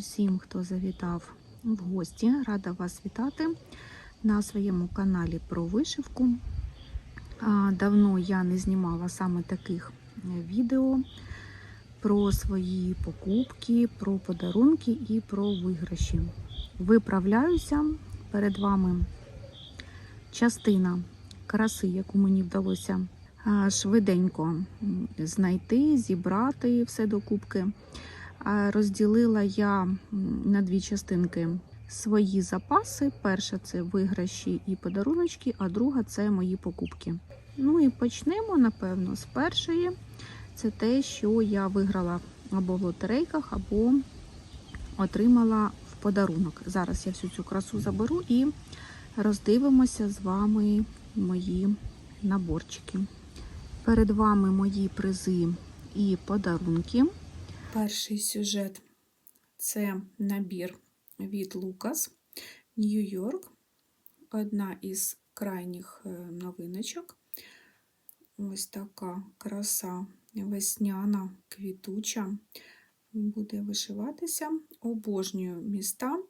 Усім, хто завітав в гості. Рада вас вітати на своєму каналі про вишивку. Давно я не знімала саме таких е, відео про свої покупки, про подарунки і про виграші. Виправляюся перед вами частина краси, яку мені вдалося швиденько знайти, зібрати все докупки. Розділила я на дві частинки свої запаси. Перша це виграші і подаруночки, а друга це мої покупки. Ну і почнемо, напевно, з першої. Це те, що я виграла або в лотерейках, або отримала в подарунок. Зараз я всю цю красу заберу і роздивимося з вами мої наборчики. Перед вами мої призи і подарунки. Перший сюжет це набір від Лукас Нью-Йорк. Одна із крайніх е, новиночок. Ось така краса весняна, квітуча. Буде вишиватися. Обожнюю міста.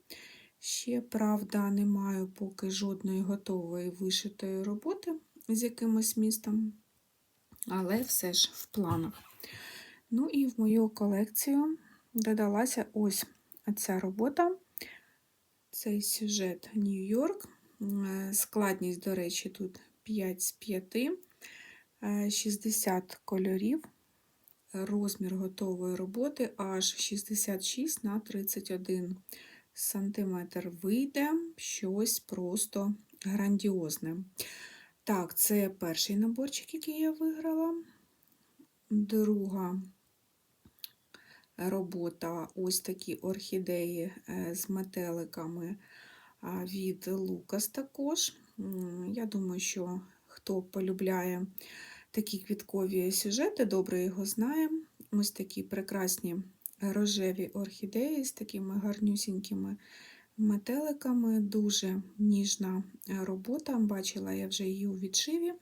Ще, правда, не маю поки жодної готової вишитої роботи з якимось містом, але все ж в планах. Ну і в мою колекцію додалася ось ця робота. Цей сюжет Нью-Йорк. Е, Складність, до речі, тут 5 з 5, е, 60 кольорів. Розмір готової роботи аж 66 на 31 сантиметр. Вийде щось просто грандіозне. Так, це перший наборчик, який я виграла. Друга робота ось такі орхідеї е, з метеликами від Лукас також. Я думаю, що хто полюбляє такі квіткові сюжети, добре його знає. Ось такі прекрасні рожеві орхідеї з такими гарнюсінькими метеликами. Дуже ніжна е, робота. Бачила я вже її у відшиві.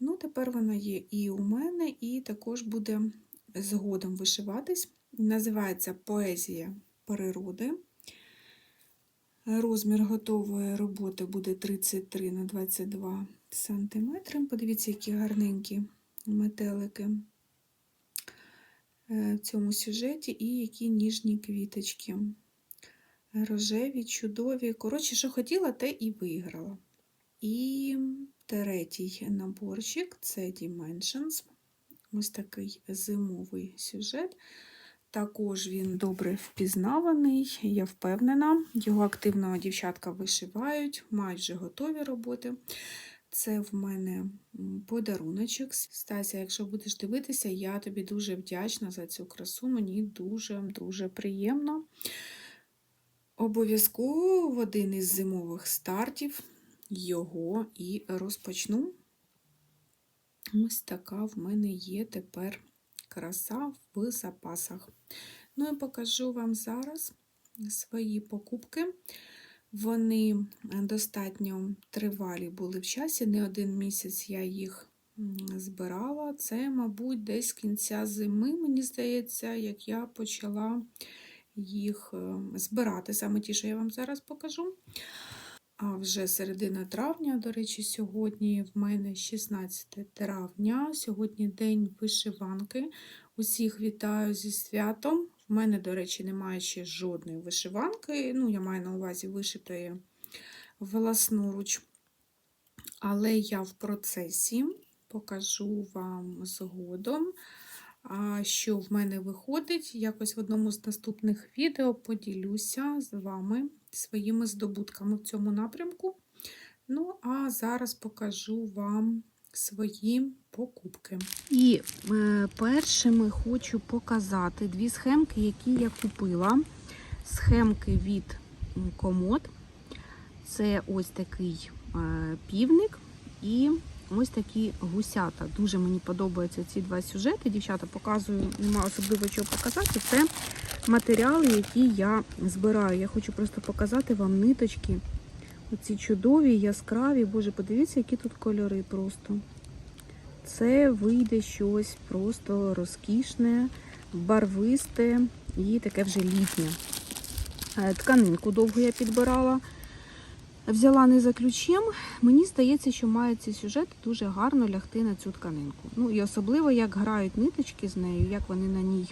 Ну, тепер вона є і у мене, і також буде згодом вишиватись. Називається Поезія природи. Розмір готової роботи буде 33 на 22 см. Подивіться, які гарненькі метелики е, в цьому сюжеті, і які ніжні квіточки. Рожеві, чудові. Коротше, що хотіла, те і виграла. І третій наборчик це Dimensions. Ось такий зимовий сюжет. Також він добре впізнаваний, я впевнена. Його активно дівчатка вишивають, мають вже готові роботи. Це в мене подаруночок. Стася, якщо будеш дивитися, я тобі дуже вдячна за цю красу. Мені дуже-дуже приємно. Обов'язково в один із зимових стартів його і розпочну. Ось така в мене є тепер краса в запасах. Ну і покажу вам зараз свої покупки. Вони достатньо тривалі були в часі, не один місяць я їх збирала. Це, мабуть, десь з кінця зими, мені здається, як я почала їх збирати. Саме ті, що я вам зараз покажу. А вже середина травня, до речі, сьогодні в мене 16 травня, сьогодні день вишиванки. Усіх вітаю зі святом. В мене, до речі, немає ще жодної вишиванки. Ну, я маю на увазі вишитої власноруч. Але я в процесі покажу вам згодом, що в мене виходить. Якось в одному з наступних відео поділюся з вами своїми здобутками в цьому напрямку. Ну, а зараз покажу вам свої покупки. І е, першими хочу показати дві схемки, які я купила. Схемки від комод. Це ось такий е, півник і ось такі гусята. Дуже мені подобаються ці два сюжети. Дівчата показую, немає особливо чого показати. Це матеріали, які я збираю. Я хочу просто показати вам ниточки. Оці чудові, яскраві. Боже, подивіться, які тут кольори просто. Це вийде щось просто розкішне, барвисте і таке вже літнє. Е, Тканинку довго я підбирала. Взяла не за ключем. Мені здається, що має цей сюжет дуже гарно лягти на цю тканинку. Ну і особливо, як грають ниточки з нею, як вони на ній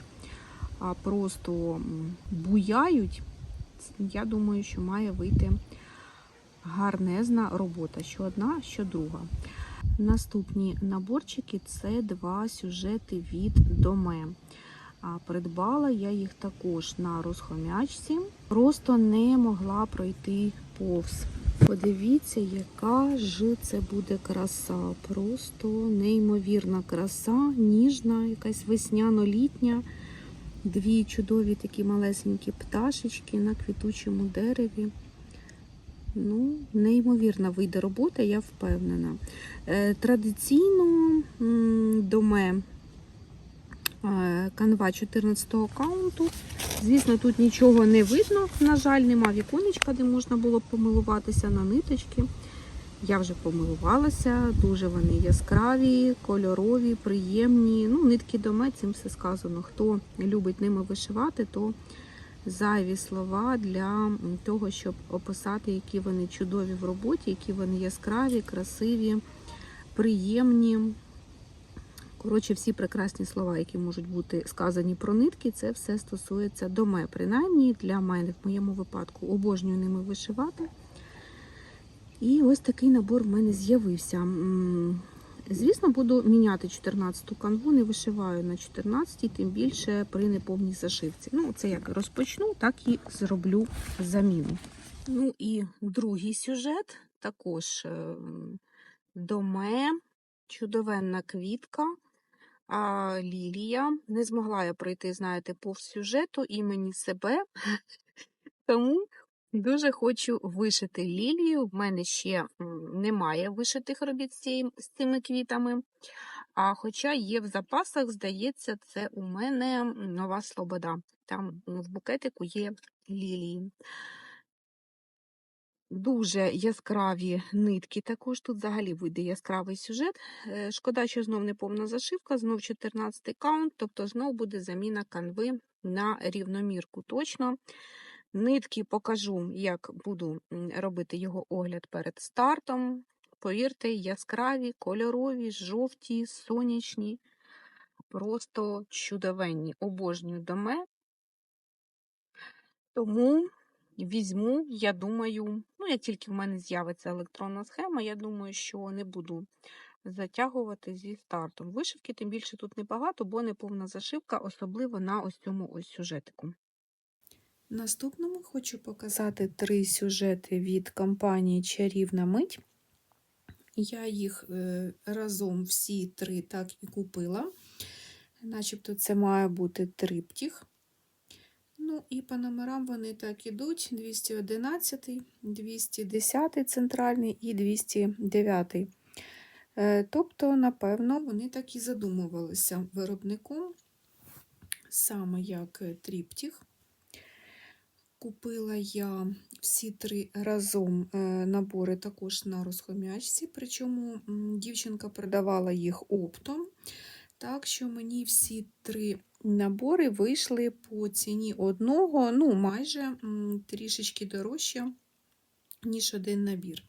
просто буяють. Я думаю, що має вийти гарнезна робота, що одна, що друга. Наступні наборчики це два сюжети від Доме. Придбала я їх також на розхомячці, просто не могла пройти повз. Подивіться, яка ж це буде краса. Просто неймовірна краса, ніжна, якась весняно-літня. Дві чудові такі малесенькі пташечки на квітучому дереві. Ну, неймовірна вийде робота, я впевнена. Е, Традиційно доме канва 14 аккаунту. Звісно, тут нічого не видно. На жаль, нема віконечка, де можна було б помилуватися на ниточки. Я вже помилувалася, дуже вони яскраві, кольорові, приємні. Ну, нитки доме, цим все сказано. Хто любить ними вишивати, то зайві слова для того, щоб описати, які вони чудові в роботі, які вони яскраві, красиві, приємні. Коротше, всі прекрасні слова, які можуть бути сказані про нитки, це все стосується доме. Принаймні для мене в моєму випадку обожнюю ними вишивати. І ось такий набор в мене з'явився. Звісно, буду міняти 14-ту канву, не вишиваю на 14-й, тим більше при неповній зашивці. Ну, це як розпочну, так і зроблю заміну. Ну і другий сюжет також е, доме, чудовенна квітка, а, лілія. Не змогла я пройти, знаєте, повз сюжету імені себе, тому Дуже хочу вишити лілію. В мене ще немає вишитих робіт з, цими квітами. А хоча є в запасах, здається, це у мене нова слобода. Там в букетику є лілії. Дуже яскраві нитки. Також тут взагалі вийде яскравий сюжет. Е, Шкода, що знов не повна зашивка, знов 14 каунт, тобто знов буде заміна канви на рівномірку. Точно. Нитки покажу, як буду робити його огляд перед стартом. Повірте, яскраві, кольорові, жовті, сонячні, просто чудовенні. Обожнюю доме. Тому візьму, я думаю, ну, як тільки в мене з'явиться електронна схема, я думаю, що не буду затягувати зі стартом. Вишивки, тим більше тут небагато, бо не повна зашивка, особливо на ось цьому ось сюжетику. Наступному хочу показати три сюжети від компанії Чарівна мить. Я їх е, разом всі три так і купила. Начебто це має бути триптіх. Ну і по номерам вони так ідуть: 211, 210 центральний і 209. Е, Тобто, напевно, вони так і задумувалися виробником, саме як е, тріптіх. Купила я всі три разом е, набори також на розхомячці, причому дівчинка продавала їх оптом. Так що мені всі три набори вийшли по ціні одного, ну, майже трішечки дорожче, ніж один набір.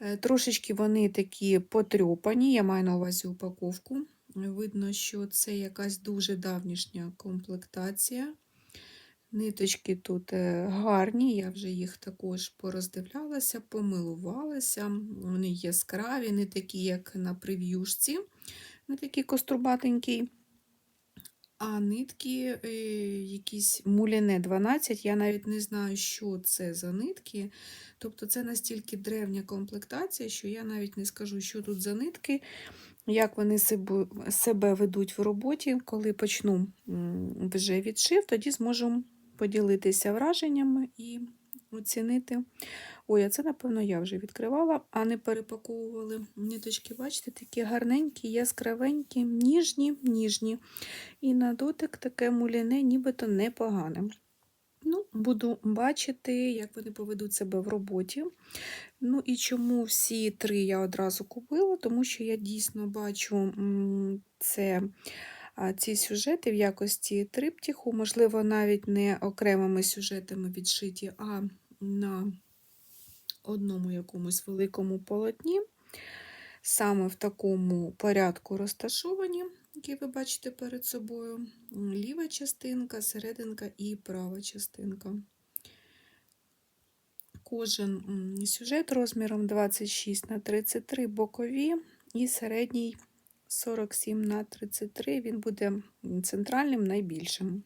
Е, Трошечки вони такі потрьопані, я маю на увазі упаковку. Видно, що це якась дуже давнішня комплектація. Ниточки тут е, гарні, я вже їх також пороздивлялася, помилувалася. Вони яскраві, не такі, як на прев'юшці, не такі кострубатенькі. А нитки е, якісь муліне 12, я навіть не знаю, що це за нитки. Тобто це настільки древня комплектація, що я навіть не скажу, що тут за нитки, як вони себе, себе ведуть в роботі. Коли почну вже відшив, тоді зможу поділитися враженнями і оцінити. Ой, а це, напевно, я вже відкривала, а не перепаковували ниточки. Бачите, такі гарненькі, яскравенькі, ніжні, ніжні. І на дотик таке муляне, нібито непогане. Ну, Буду бачити, як вони поведуть себе в роботі. Ну і чому всі три я одразу купила, тому що я дійсно бачу це ці сюжети в якості триптіху, можливо, навіть не окремими сюжетами відшиті, а на одному якомусь великому полотні. Саме в такому порядку розташовані, який ви бачите перед собою, ліва частинка, серединка і права частинка. Кожен сюжет розміром 26 на 33 бокові і середній 47 на 33. Він буде центральним найбільшим.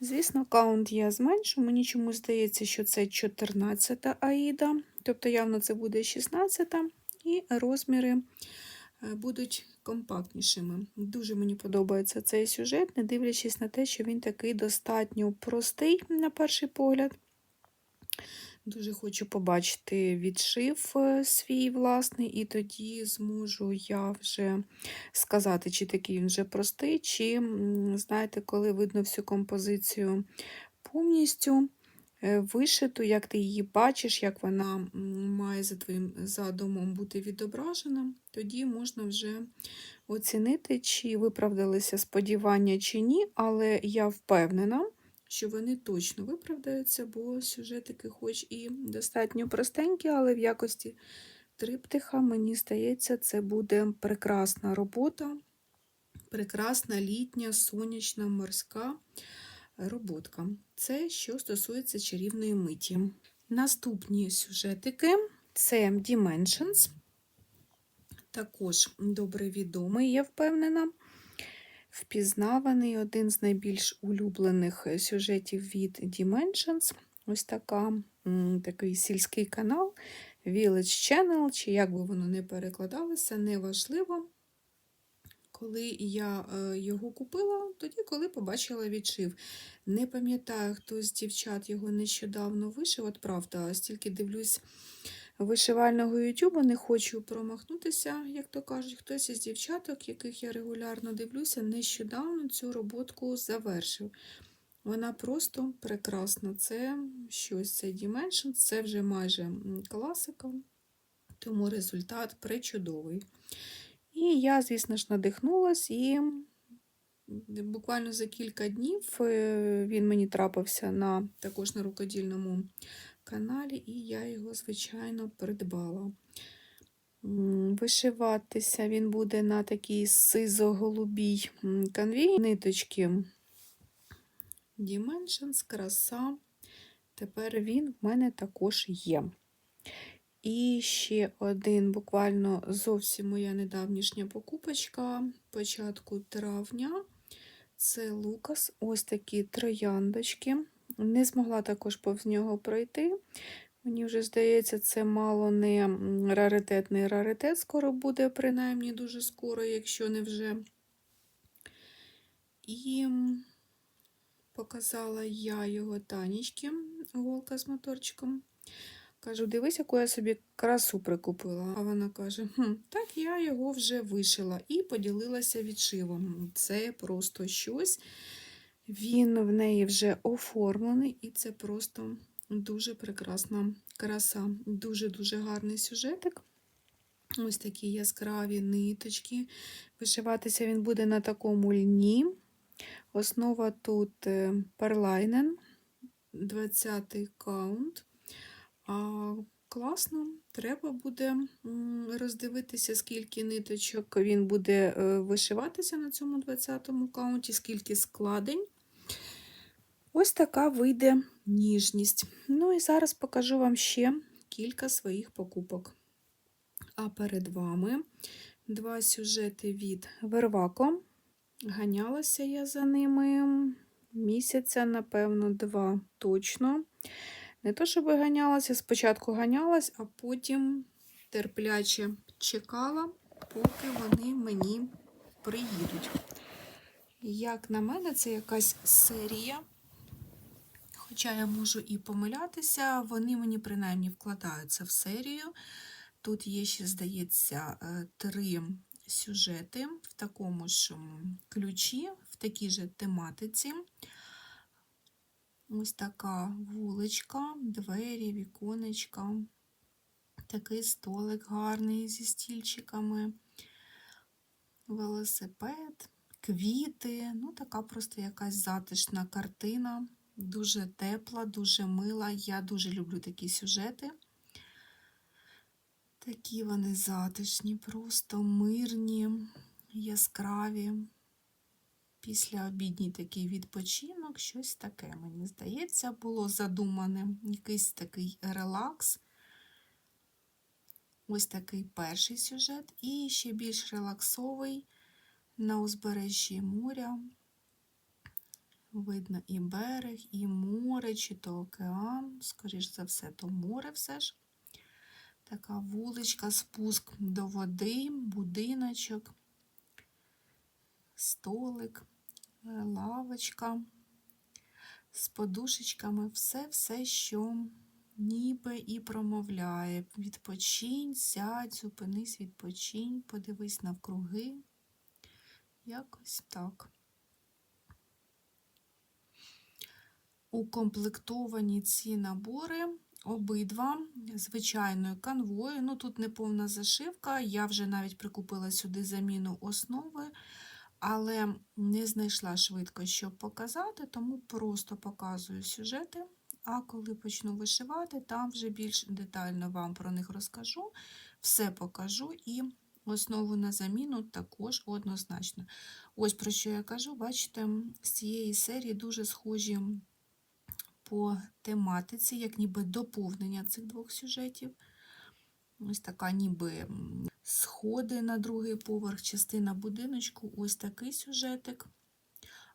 Звісно, каунт я зменшу. Мені чомусь здається, що це 14 аїда, тобто явно це буде 16 і розміри е, будуть компактнішими. Дуже мені подобається цей сюжет, не дивлячись на те, що він такий достатньо простий на перший погляд. Дуже хочу побачити відшив е, свій власний, і тоді зможу я вже сказати, чи такий він вже простий, чи, знаєте, коли видно всю композицію повністю е, вишиту, як ти її бачиш, як вона має за твоїм задумом бути відображена, тоді можна вже оцінити, чи виправдалися сподівання, чи ні, але я впевнена що вони точно виправдаються, бо сюжетики, хоч і достатньо простенькі, але в якості триптиха, мені здається, це буде прекрасна робота, прекрасна літня, сонячна, морська роботка. Це що стосується чарівної миті. Наступні сюжетики це Dimensions. Також добре відомий, я впевнена впізнаваний один з найбільш улюблених е, сюжетів від Dimensions. Ось така, такий сільський канал, Village Channel, чи як би воно не перекладалося, неважливо. Коли я е, його купила, тоді, коли побачила відшив. Не пам'ятаю, хто з дівчат його нещодавно вишив. От правда, стільки дивлюсь вишивального Ютубу, не хочу промахнутися, як то кажуть, хтось із дівчаток, яких я регулярно дивлюся, нещодавно цю роботку завершив. Вона просто прекрасна. Це щось це Dimensions, це вже майже класика, тому результат пречудовий. І я, звісно ж, надихнулась і буквально за кілька днів е, він мені трапився на також на рукодільному каналі, і я його, звичайно, придбала. Вишиватися він буде на такій сизо-голубій канві. Ниточки Dimensions, краса. Тепер він в мене також є. І ще один, буквально зовсім моя недавнішня покупочка початку травня. Це Лукас. Ось такі трояндочки. Не змогла також повз нього пройти. Мені вже здається, це мало не раритетний раритет, скоро буде, принаймні дуже скоро, якщо не вже. І показала я його танічки, голка з моторчиком. Кажу, дивись, яку я собі красу прикупила. А вона каже: хм, так я його вже вишила і поділилася відшивом. Це просто щось. Він в неї вже оформлений, і це просто дуже прекрасна краса. Дуже-дуже гарний сюжетик. Ось такі яскраві ниточки. Вишиватися він буде на такому льні. Основа тут е, перлайнен, 20-й каунт. А, Класно, треба буде роздивитися, скільки ниточок він буде е, вишиватися на цьому 20-му каунті, скільки складень. Ось така вийде ніжність. Ну і зараз покажу вам ще кілька своїх покупок. А перед вами два сюжети від Вервако. Ганялася я за ними місяця, напевно, два точно. Не то, щоб ганялася, спочатку ганялась, а потім терпляче чекала, поки вони мені приїдуть. Як на мене, це якась серія. Хоча я можу і помилятися, вони мені принаймні вкладаються в серію. Тут є ще, здається, е, три сюжети в такому ж ключі, в такій же тематиці. Ось така вуличка, двері, віконечка, такий столик гарний зі стільчиками, велосипед, квіти. Ну, така просто якась затишна картина. Дуже тепла, дуже мила. Я дуже люблю такі сюжети. Такі вони затишні, просто мирні, яскраві. Після обідній такий відпочинок, щось таке, мені здається, було задумане. Якийсь такий релакс. Ось такий перший сюжет. І ще більш релаксовий на узбережжі моря. Видно і берег, і море, чи то океан, скоріш за все, то море все ж. Така вуличка, спуск до води, будиночок, столик, е, лавочка з подушечками, все-все, що ніби і промовляє. Відпочинь, сядь, зупинись, відпочинь, подивись навкруги. Якось так. Укомплектовані ці набори обидва звичайною канвою. Ну, тут не повна зашивка, я вже навіть прикупила сюди заміну основи, але не знайшла швидко, щоб показати, тому просто показую сюжети. А коли почну вишивати, там вже більш детально вам про них розкажу, все покажу і основу на заміну також однозначно. Ось про що я кажу, бачите, з цієї серії дуже схожі по тематиці, як ніби доповнення цих двох сюжетів. Ось така ніби сходи на другий поверх, частина будиночку, ось такий сюжетик.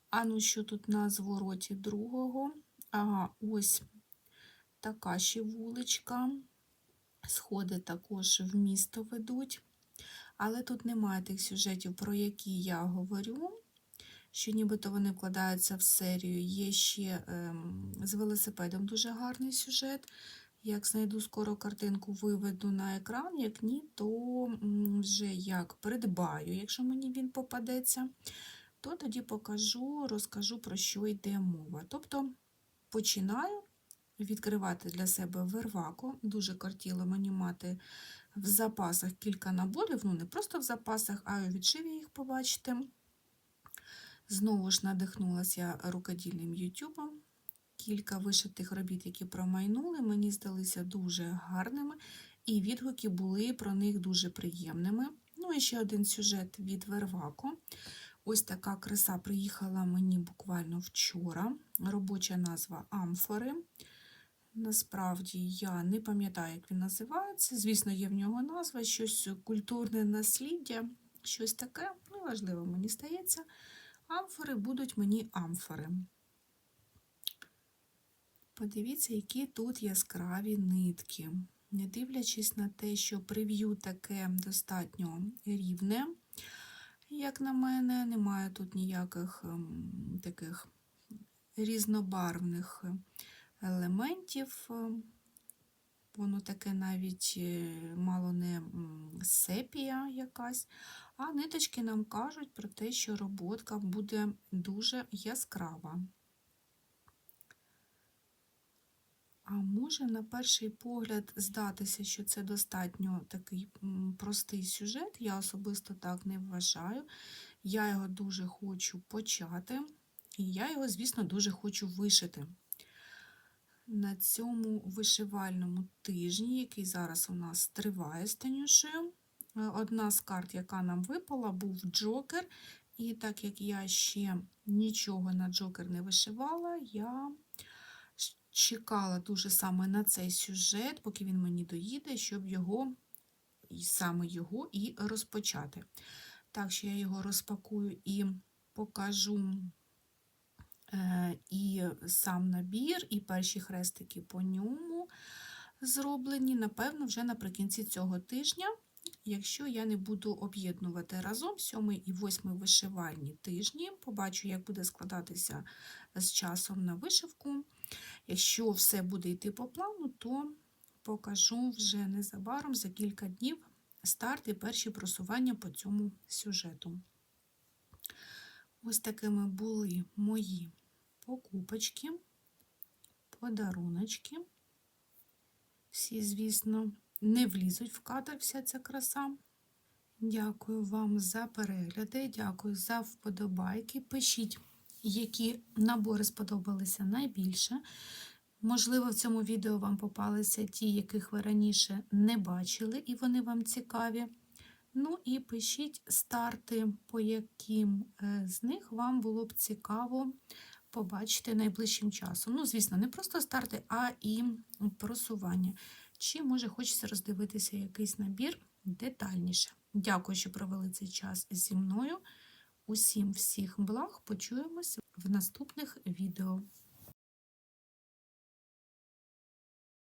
А ну що тут на звороті другого? Ага, ось така ще вуличка. Сходи також в місто ведуть. Але тут немає тих сюжетів, про які я говорю що нібито вони вкладаються в серію. Є ще ем, з велосипедом дуже гарний сюжет. Як знайду скоро картинку, виведу на екран, як ні, то вже як придбаю, якщо мені він попадеться, то тоді покажу, розкажу, про що йде мова. Тобто починаю відкривати для себе верваку. Дуже кортіло мені мати в запасах кілька наборів, ну не просто в запасах, а й у відшиві їх побачите. Знову ж надихнулася рукодільним Ютубом. Кілька вишитих робіт, які промайнули, мені здалися дуже гарними, і відгуки були про них дуже приємними. Ну і ще один сюжет від Верваку. Ось така краса приїхала мені буквально вчора. Робоча назва Амфори. Насправді я не пам'ятаю, як він називається. Звісно, є в нього назва, щось культурне насліддя, щось таке, неважливо, мені стається. Амфори будуть мені амфори. Подивіться, які тут яскраві нитки. Не дивлячись на те, що прев'ю таке достатньо рівне, як на мене, немає тут ніяких ем, таких різнобарвних елементів. Воно таке навіть е, мало не сепія якась. А ниточки нам кажуть про те, що роботка буде дуже яскрава. А може, на перший погляд, здатися, що це достатньо такий простий сюжет, я особисто так не вважаю. Я його дуже хочу почати, і я його, звісно, дуже хочу вишити. На цьому вишивальному тижні, який зараз у нас триває з Танюшею, одна з карт, яка нам випала, був Джокер. І так як я ще нічого на Джокер не вишивала, я чекала дуже саме на цей сюжет, поки він мені доїде, щоб його, саме його і розпочати. Так що я його розпакую і покажу е, і сам набір, і перші хрестики по ньому зроблені, напевно, вже наприкінці цього тижня якщо я не буду об'єднувати разом сьомий і восьмий вишивальні тижні, побачу, як буде складатися з часом на вишивку. Якщо все буде йти по плану, то покажу вже незабаром за кілька днів старт і перші просування по цьому сюжету. Ось такими були мої покупочки, подаруночки. Всі, звісно, не влізуть в кадр вся ця краса. Дякую вам за перегляди, дякую за вподобайки. Пишіть, які набори сподобалися найбільше. Можливо, в цьому відео вам попалися ті, яких ви раніше не бачили, і вони вам цікаві. Ну і пишіть старти, по яким е, з них вам було б цікаво побачити найближчим часом. Ну, звісно, не просто старти, а і просування. Чи може хочеться роздивитися якийсь набір детальніше. Дякую, що провели цей час зі мною. Усім всіх благ. Почуємось в наступних відео.